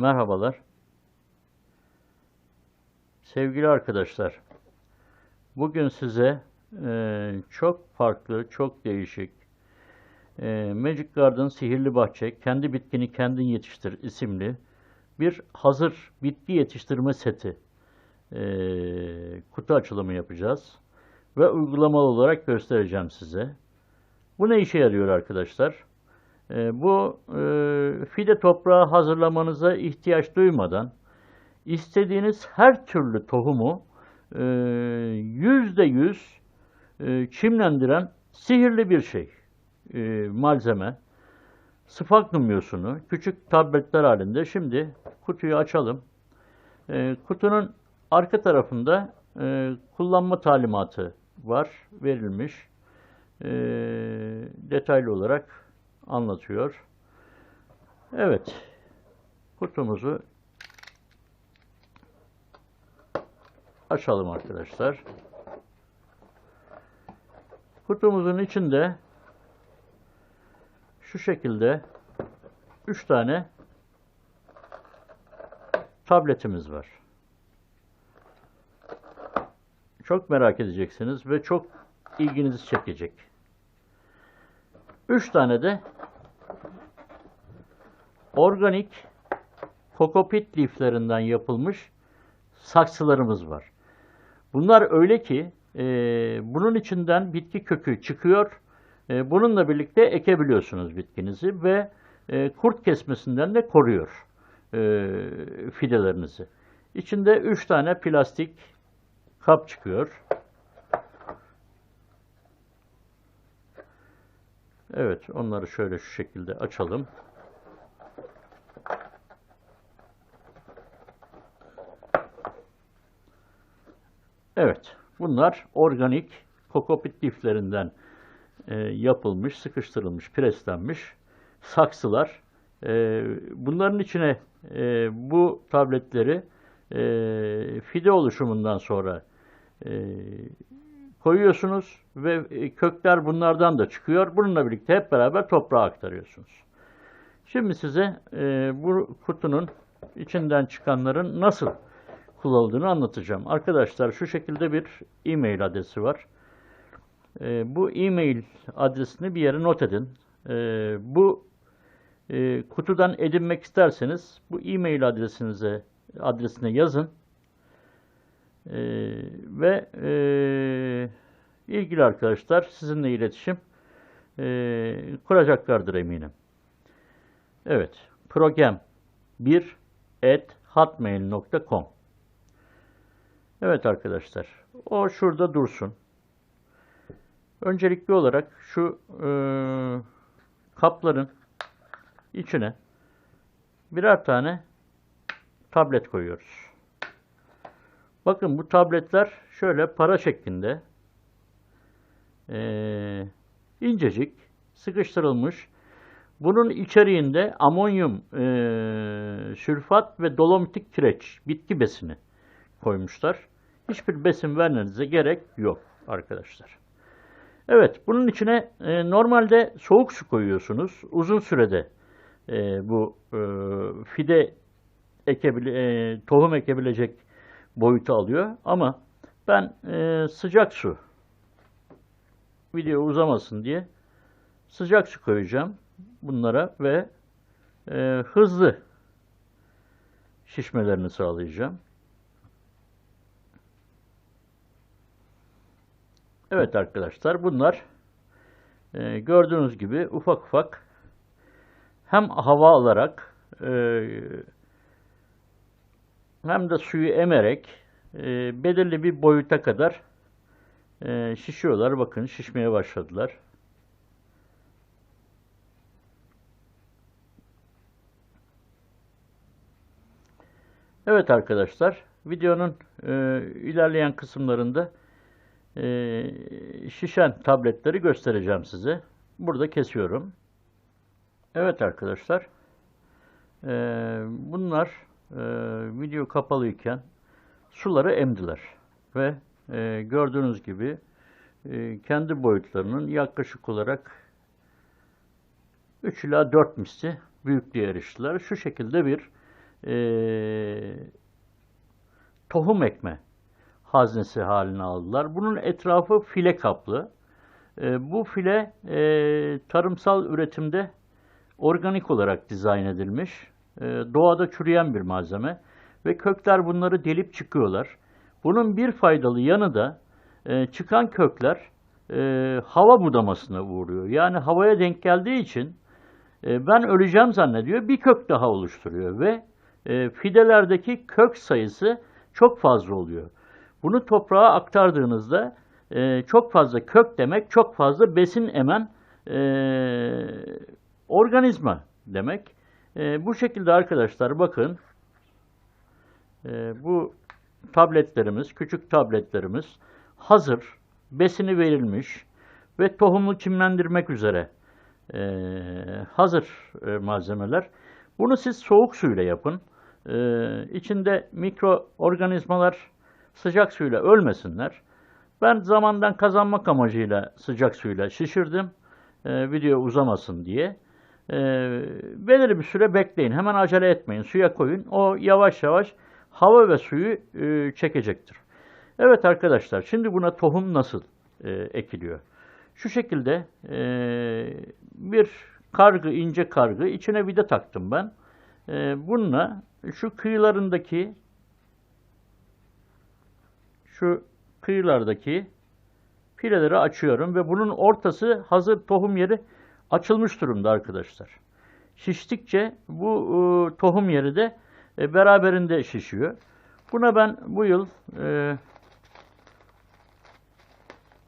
Merhabalar. Sevgili arkadaşlar, bugün size e, çok farklı, çok değişik e, Magic Garden Sihirli Bahçe Kendi Bitkini Kendin Yetiştir isimli bir hazır bitki yetiştirme seti e, kutu açılımı yapacağız ve uygulamalı olarak göstereceğim size. Bu ne işe yarıyor arkadaşlar? E, bu e, fide toprağı hazırlamanıza ihtiyaç duymadan istediğiniz her türlü tohumu e, yüzde yüz e, çimlendiren sihirli bir şey, malzeme. Sphagnum yosunu küçük tabletler halinde. Şimdi kutuyu açalım. Kutunun arka tarafında kullanma talimatı var, verilmiş. Detaylı olarak anlatıyor. Evet, kutumuzu açalım arkadaşlar. Kutumuzun içinde şu şekilde 3 tane tabletimiz var. Çok merak edeceksiniz ve çok ilginizi çekecek. 3 tane de organik kokopit liflerinden yapılmış saksılarımız var. Bunlar öyle ki e, bunun içinden bitki kökü çıkıyor. E, bununla birlikte ekebiliyorsunuz bitkinizi ve e, kurt kesmesinden de koruyor e, fidelerinizi. İçinde 3 tane plastik kap çıkıyor. Evet, onları şöyle şu şekilde açalım. Evet, bunlar organik kokopit liflerinden e, yapılmış, sıkıştırılmış, preslenmiş saksılar. E, bunların içine e, bu tabletleri e, fide oluşumundan sonra e, koyuyorsunuz ve e, kökler bunlardan da çıkıyor. Bununla birlikte hep beraber toprağa aktarıyorsunuz. Şimdi size e, bu kutunun içinden çıkanların nasıl kullanıldığını anlatacağım. Arkadaşlar şu şekilde bir e-mail adresi var. E, bu e-mail adresini bir yere not edin. E, bu e, kutudan edinmek isterseniz bu e-mail adresinize adresine yazın. E, ve e, ilgili arkadaşlar sizinle iletişim e, kuracaklardır eminim. Evet. Program 1 at hotmail.com Evet arkadaşlar. O şurada dursun. Öncelikli olarak şu e, kapların içine birer tane tablet koyuyoruz. Bakın bu tabletler şöyle para şeklinde e, incecik sıkıştırılmış. Bunun içeriğinde amonyum e, sülfat ve dolomitik kireç bitki besini koymuşlar. Hiçbir besin vermenize gerek yok arkadaşlar. Evet, bunun içine e, normalde soğuk su koyuyorsunuz. Uzun sürede e, bu e, fide ekebile, e, tohum ekebilecek boyutu alıyor. Ama ben e, sıcak su video uzamasın diye sıcak su koyacağım bunlara ve e, hızlı şişmelerini sağlayacağım. Evet arkadaşlar bunlar e, gördüğünüz gibi ufak ufak hem hava alarak e, hem de suyu emerek e, belirli bir boyuta kadar e, şişiyorlar. Bakın şişmeye başladılar. Evet arkadaşlar videonun e, ilerleyen kısımlarında e, şişen tabletleri göstereceğim size. Burada kesiyorum. Evet arkadaşlar. E, bunlar e, video kapalıyken suları emdiler. Ve e, gördüğünüz gibi e, kendi boyutlarının yaklaşık olarak 3 ila 4 misli büyüklüğe eriştiler. Şu şekilde bir eee, tohum ekme haznesi haline aldılar. Bunun etrafı file kaplı. E, bu file e, tarımsal üretimde organik olarak dizayn edilmiş. E, doğada çürüyen bir malzeme ve kökler bunları delip çıkıyorlar. Bunun bir faydalı yanı da e, çıkan kökler e, hava budamasına uğruyor. Yani havaya denk geldiği için e, ben öleceğim zannediyor, bir kök daha oluşturuyor ve e, fidelerdeki kök sayısı çok fazla oluyor. Bunu toprağa aktardığınızda e, çok fazla kök demek, çok fazla besin emen e, organizma demek. E, bu şekilde arkadaşlar bakın, e, bu tabletlerimiz, küçük tabletlerimiz hazır, besini verilmiş ve tohumu çimlendirmek üzere e, hazır e, malzemeler. Bunu siz soğuk suyla yapın. E, içinde mikroorganizmalar sıcak suyla ölmesinler. Ben zamandan kazanmak amacıyla sıcak suyla şişirdim. E, video uzamasın diye. E, belirli bir süre bekleyin. Hemen acele etmeyin. Suya koyun. O yavaş yavaş hava ve suyu e, çekecektir. Evet arkadaşlar şimdi buna tohum nasıl e, ekiliyor? Şu şekilde e, bir kargı, ince kargı içine vida taktım ben. E, bununla şu kıyılarındaki şu kıyılardaki fileleri açıyorum ve bunun ortası hazır tohum yeri açılmış durumda arkadaşlar. Şiştikçe bu e, tohum yeri de e, beraberinde şişiyor. Buna ben bu yıl e,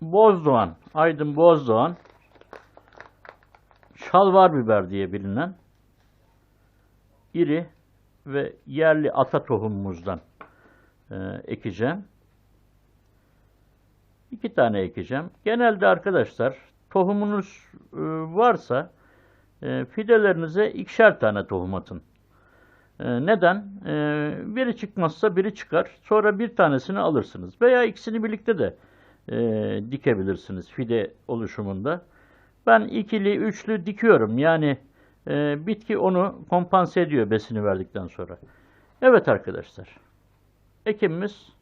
Bozdoğan, Aydın Bozdoğan şalvar biber diye bilinen iri ve yerli ata tohumumuzdan e, ekeceğim. İki tane ekeceğim. Genelde arkadaşlar tohumunuz e, varsa e, fidelerinize ikişer tane tohum atın. E, neden? Biri çıkmazsa biri çıkar. Sonra bir tanesini alırsınız. Veya ikisini birlikte de dikebilirsiniz fide oluşumunda. Ben ikili, üçlü dikiyorum. Yani bitki onu kompanse ediyor besini verdikten sonra. Evet arkadaşlar. Ekimimiz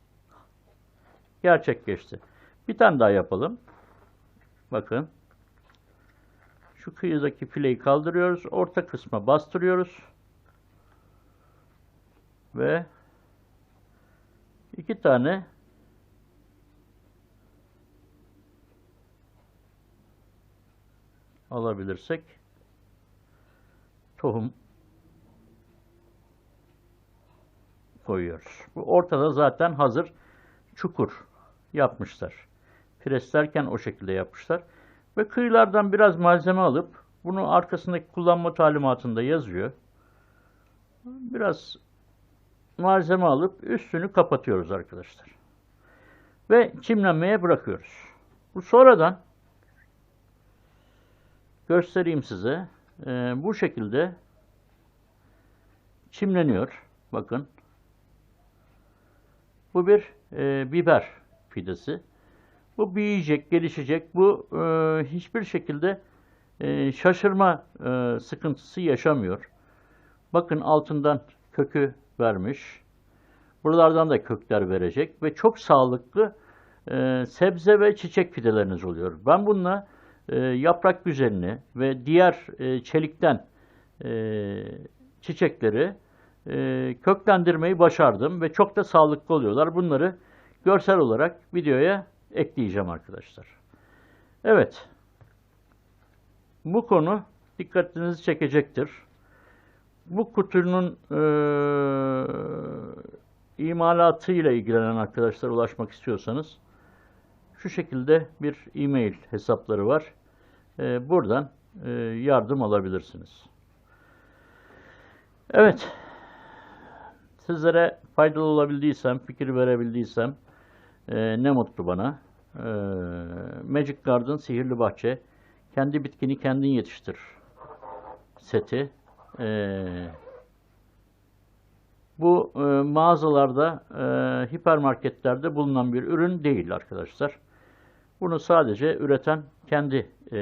gerçekleşti. Bir tane daha yapalım. Bakın. Şu kıyıdaki fileyi kaldırıyoruz. Orta kısma bastırıyoruz. Ve iki tane alabilirsek tohum koyuyoruz. Bu ortada zaten hazır çukur yapmışlar. Preslerken o şekilde yapmışlar. Ve kıyılardan biraz malzeme alıp bunu arkasındaki kullanma talimatında yazıyor. Biraz malzeme alıp üstünü kapatıyoruz arkadaşlar. Ve çimlenmeye bırakıyoruz. Bu sonradan göstereyim size. Ee, bu şekilde çimleniyor. Bakın. Bu bir e, biber fidesi. Bu büyüyecek, gelişecek. Bu e, hiçbir şekilde e, şaşırma e, sıkıntısı yaşamıyor. Bakın altından kökü vermiş. Buralardan da kökler verecek ve çok sağlıklı e, sebze ve çiçek fideleriniz oluyor. Ben bununla e, yaprak güzelini ve diğer e, çelikten e, çiçekleri e, köklendirmeyi başardım ve çok da sağlıklı oluyorlar. Bunları görsel olarak videoya ekleyeceğim arkadaşlar. Evet. Bu konu dikkatinizi çekecektir. Bu kutunun e, imalatıyla ilgilenen arkadaşlar ulaşmak istiyorsanız şu şekilde bir e-mail hesapları var. E, buradan e, yardım alabilirsiniz. Evet. Sizlere faydalı olabildiysem, fikir verebildiysem e, ne mutlu bana. E, Magic Garden Sihirli Bahçe kendi bitkini kendin yetiştir seti. E, bu e, mağazalarda, e, hipermarketlerde bulunan bir ürün değil arkadaşlar. Bunu sadece üreten kendi e,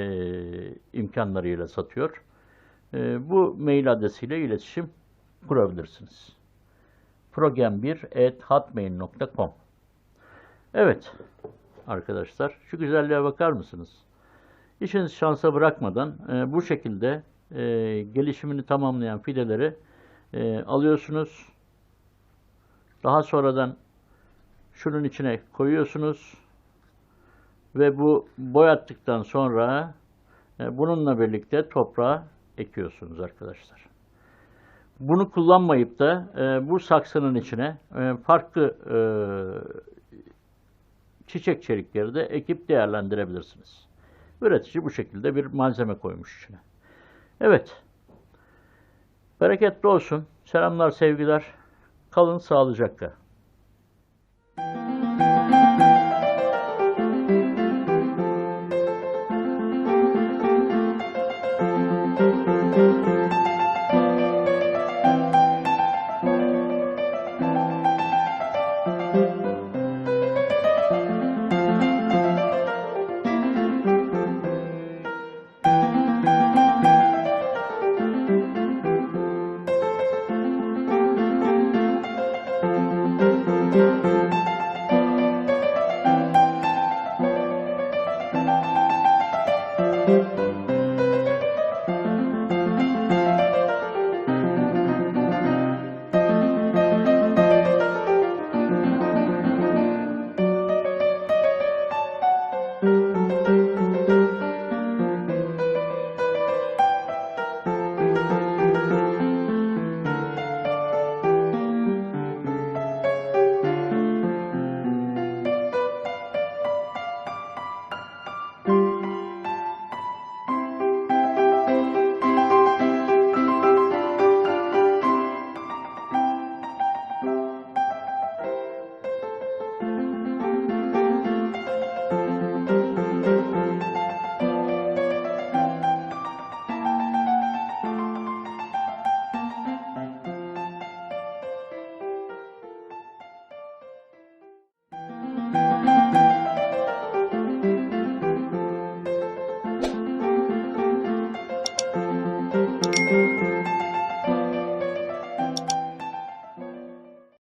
imkanlarıyla satıyor. E, bu mail adresiyle iletişim kurabilirsiniz. progen1.hotmail.com Evet arkadaşlar şu güzelliğe bakar mısınız? İşinizi şansa bırakmadan e, bu şekilde e, gelişimini tamamlayan fideleri e, alıyorsunuz. Daha sonradan şunun içine koyuyorsunuz ve bu boyattıktan sonra e, bununla birlikte toprağa ekiyorsunuz arkadaşlar. Bunu kullanmayıp da e, bu saksının içine e, farklı e, çiçek çelikleri de ekip değerlendirebilirsiniz. Üretici bu şekilde bir malzeme koymuş içine. Evet. Bereketli olsun. Selamlar, sevgiler. Kalın sağlıcakla.